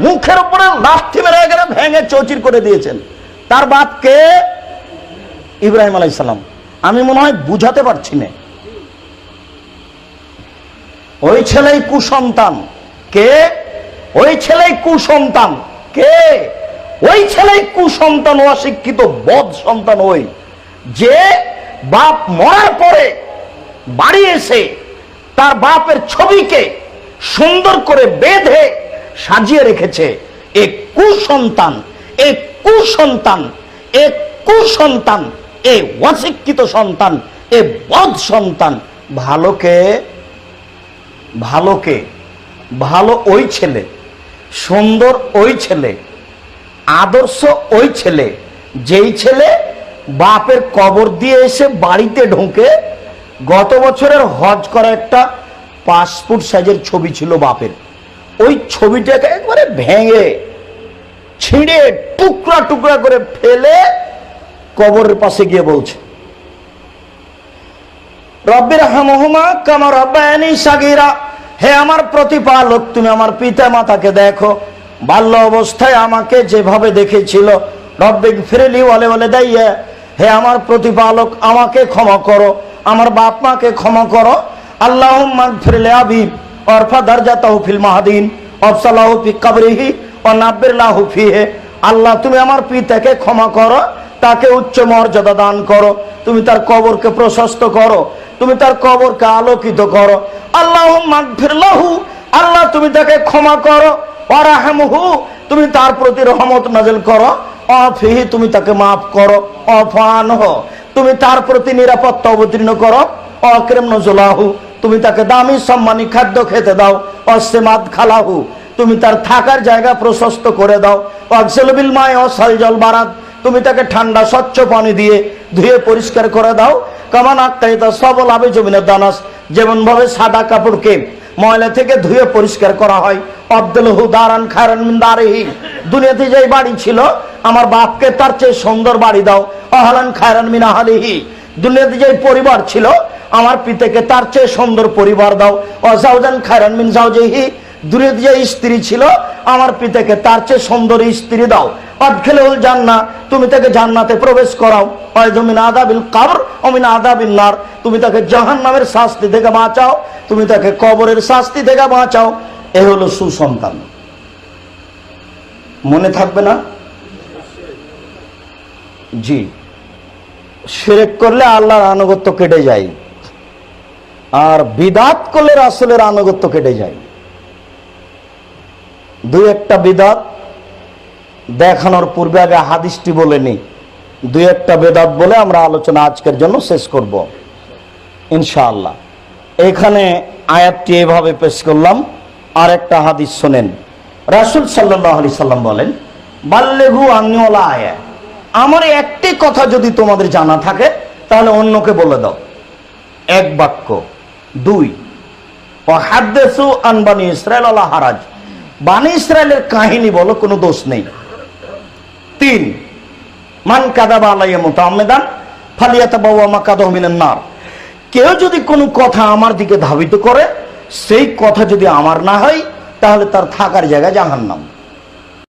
মুখের উপরে লাঠি মেরে এখানে ভেঙে চৌচির করে দিয়েছেন। তার বাপকে ইব্রাহিম আলাইসালাম আমি মনে হয় বুঝাতে পারছি না। ওই ছেলেই কুসন্তান। কে? ওই ছেলেই কুসন্তান। কে? ওই ছেলেই কুসন্তান ও অশিক্ষিত বদ সন্তান ওই। যে বাপ মরার পরে বাড়ি এসে তার বাপের ছবিকে সুন্দর করে বেঁধে সাজিয়ে রেখেছে। এ কুসন্তান এ কুসন্তান এ কুসন্তান, এ অশিক্ষিত সন্তান, এ বদ সন্তান। ভালোকে ভালোকে, ভালো ওই ছেলে, সুন্দর ওই ছেলে, আদর্শ ওই ছেলে, যেই ছেলে বাপের কবর দিয়ে এসে বাড়িতে ঢুকে, গত বছরের হজ করা একটা পাসপোর্ট সাইজের ছবি ছিল বাপের। ওই ছবিটাকে একবারে ভেঙে, ছিঁড়ে, টুকরা টুকরা করে ফেলে কবরের পাশে গিয়ে বলছে রব্বির হামহুমা কামা রব্বায়ানি সাগীরা, হে আমার প্রতিপালক, তুমি আমার পিতা মাতাকে দেখো, বাল্য অবস্থায় আমাকে যেভাবে দেখেছিল রব্বিক ফিরেলি বলে বলে দাইয়া হে আমার প্রতিপালক, আমাকে ক্ষমা করো, আমার বাপ মাকে ক্ষমা করো আল্লাহ ফিরলে আবি আল্লাহ, তুমি আমার পিতাকে ক্ষমা করো, তাকে উচ্চ মর্যাদা দান করো। তুমি তার কবরকে প্রশস্ত করো, তুমি তার কবরকে আলোকিত করো। আল্লাহ আল্লাহ, তুমি তাকে ক্ষমা করো। তুমি তার প্রতি রহমত নাজিল করো। অফিহি তুমি তাকে মাফ করো। অফানহ তুমি তার প্রতি নিরাপত্তা অবতীর্ণ করো। অক্রেম নজলাহু। তুমি তাকে দামি সম্মানী খাদ্য খেতে দাও। অসেমাদ খালাহু, তুমি তার থাকার জায়গা প্রশস্ত করে দাও। অক্সেলবিল মায় অসাল জল বারাত, তুমি তাকে ঠান্ডা, স্বচ্ছ পানি দিয়ে ধুয়ে পরিষ্কার করে দাও। কামান আক্তাইতা সবল আবে জমিনের দানাস, যেমন ভাবে সাদা কাপড়কে ময়লা থেকে ধুয়ে পরিষ্কার করা হয়। আব্দুল হুদারান খায়রান মিন দারিহি, দুনিয়াতে যেই বাড়ি ছিল, আমার বাপকে তার চেয়ে সুন্দর বাড়ি দাও। আহলান খায়রান মিন আহলিহি, দুনিয়াতে যেই পরিবার ছিল আমার পিতাকে তার চেয়ে সুন্দর পরিবার দাও। অজাউজান খায়রান মিন জাওজিহি দুনিয়াতে যে স্ত্রী ছিল, আমার পিতাকে তার চেয়ে সুন্দর স্ত্রী দাও। অদখেলেউল জান্না তুমি তাকে জান্নাতে প্রবেশ করাও। অয়জমিন আদাবিল কাবর অমিন আদাবিল নার। তুমি তাকে জাহান নামের শাস্তি থেকে বাঁচাও। তুমি তাকে কবরের শাস্তি থেকে বাঁচাও। এ হলো সুসন্তান। মনে থাকবে না? জি। সেরেক করলে আল্লাহর আনুগত্য কেটে যায়। আর বিদাত করলে রাসুলের আনুগত্য কেটে যায়। দুই একটা বিদাত দেখানোর পূর্বে আগে হাদিসটি বলে নি। দুই একটা বেদাত বলে আমরা আলোচনা আজকের জন্য শেষ করব, ইনশাআল্লাহ। এখানে আয়াতটি এভাবে পেশ করলাম আর একটা হাদিস শোনেন। রাসুল সাল্লাহ আলি সাল্লাম বলেন বাল্লেঘু আন্যলা আয়া আমার একটি কথা যদি তোমাদের জানা থাকে, তাহলে অন্যকে বলে দাও। এক বাক্য। দুই। আনবানি ইসরায়েল আল্লাহ হারাজ। ইসরায়েলের কাহিনী বলো, কোনো দোষ নেই। তিন, মান কাদাবা আলাইয়া মোতামেদান বাবা মা কাদা মিলেন নার। কেউ যদি কোনো কথা আমার দিকে ধাবিত করে, সেই কথা যদি আমার না হয়, তাহলে তার থাকার জায়গা জাহান্নাম।